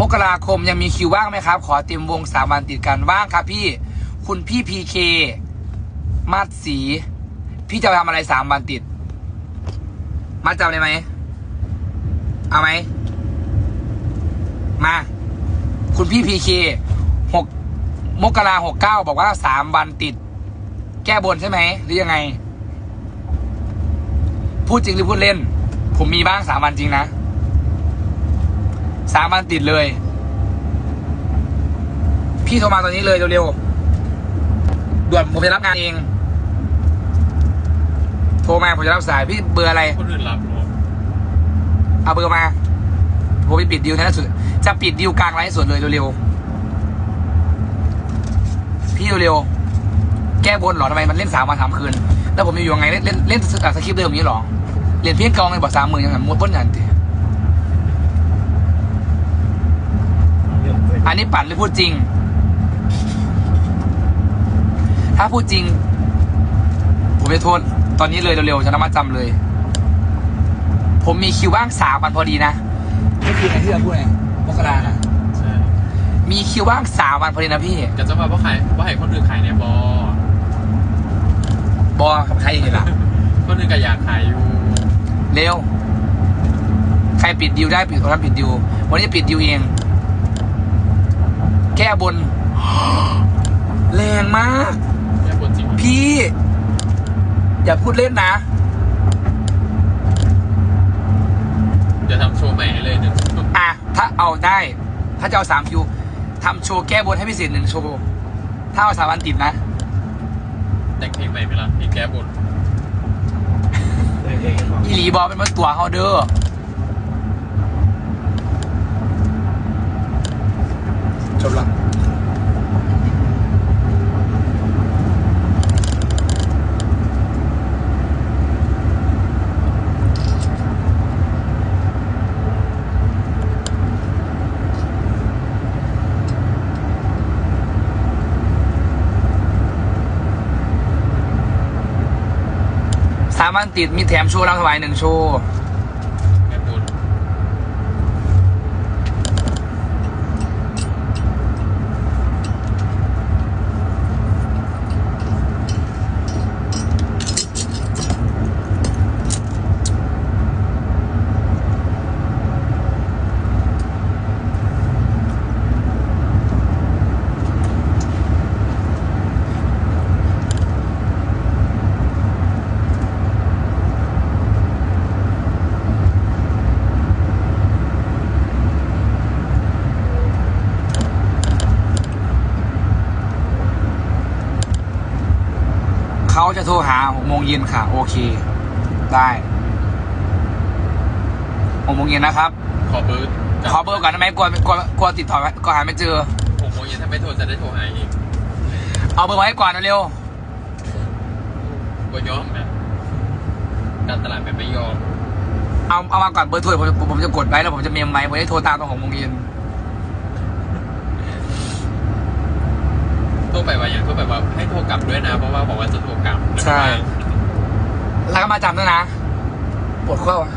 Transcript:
มกราคมยังมีคิวว่างไหมครับ ขอเตรียมวงสามวันติดกันว่างครับพี่ คุณพี่พีเคมาดสี พี่จะไปทำอะไรสามวันติด มาจำเลยไหม เอาไหม มา คุณพี่พีเคหกมกราหกเก้าบอกว่าสามวันติด แก้บนใช่ไหม หรือยังไง พูดจริงหรือพูดเล่น ผมมีบ้างสามวันจริงนะ สามวันติดเลย พี่โทรมาตอนนี้เลยเร็วๆด่วนผมจะรับงานเอง โทรมาผมจะรับสายพี่เบอร์อะไร คนอื่นรับหรอเอาเบอร์มาผมไปปิดดิวในล่าสุด จะปิดดิวกลางไลฟ์สดเลยเร็วๆพี่เร็วๆแก้บนเหรอทำไมมันเล่นสามวันสามคืน แล้วผมอยู่ยังไงเล่นเล่นเล่นสคริปต์เดิมอย่างนี้เหรอเรียนเพี้ยนกองเลยบอกสามหมื่นยังไงมดบนอย่างติ อันนี้ปั่นหรือพูดจริง ถ้าพูดจริง ผมจะโทษ ตอนนี้เลยเร็วๆจะนำมาจำเลย ผมมีคิวว่างสามวันพอดีนะไม่คือไงที่เราพูดไงมกรานะใช่มีคิวว่างสามวันพอดีนะพี่จะจะมาว่าขายว่าให้คนอื่นขายเนี่ยบอบอกับใครอย่างนี้ล่ะคนอื่นก็อยากขายอยู่ เร็ว ใครปิดดิวได้ปิดคนนั้นปิดดิว วันนี้ปิดดิวเอง แก้บน แรงมากแค่บนจริงพี่ อย่าพูดเล่นนะ เดี๋ยวทำโชว์ใหม่ให้เลยหนึ่งอะ ถ้าเอาได้ ถ้าจะเอาสามคิวทำโชว์แก้บนให้พิเศษหนึ่งโชว์ ถ้าเอาสามวันติดนะ แต่งเพลงใหม่ไหมล่ะเพลงแก้บนอีหลีบอเป็นมาตัวเขาเด้อ จบละสามวันติดมีแถมโชว์รางถวายหนึ่งโชว์ แก้บน เขาจะโทรหาหกโมงเย็นค่ะ โอเค ได้หกโมงเย็นนะครับ ขอเบอร์ขอเบอร์ก่อนได้ไหมกลัวกลัวกลัวติดต่อไม่กลัวหาไม่เจอหกโมงเย็นถ้าไม่โทรจะได้โทรหาอีกเอาเบอร์ไว้ก่อนเร็วก็ยอมนะการตลาดแบบไม่ยอมๆเอาเอามาก่อนเบอร์โทรผมผมผมจะกดไว้แล้วผมจะเมมไว้ผมจะโทรตามตอนหกโมงเย็นโทรไปว่าอย่างโทรไปว่าให้โทรกลับด้วยนะเพราะว่าบอกว่าจะโทรกลับ ใช่ แล้วก็มาจำด้วยนะ ปวดข้อวะ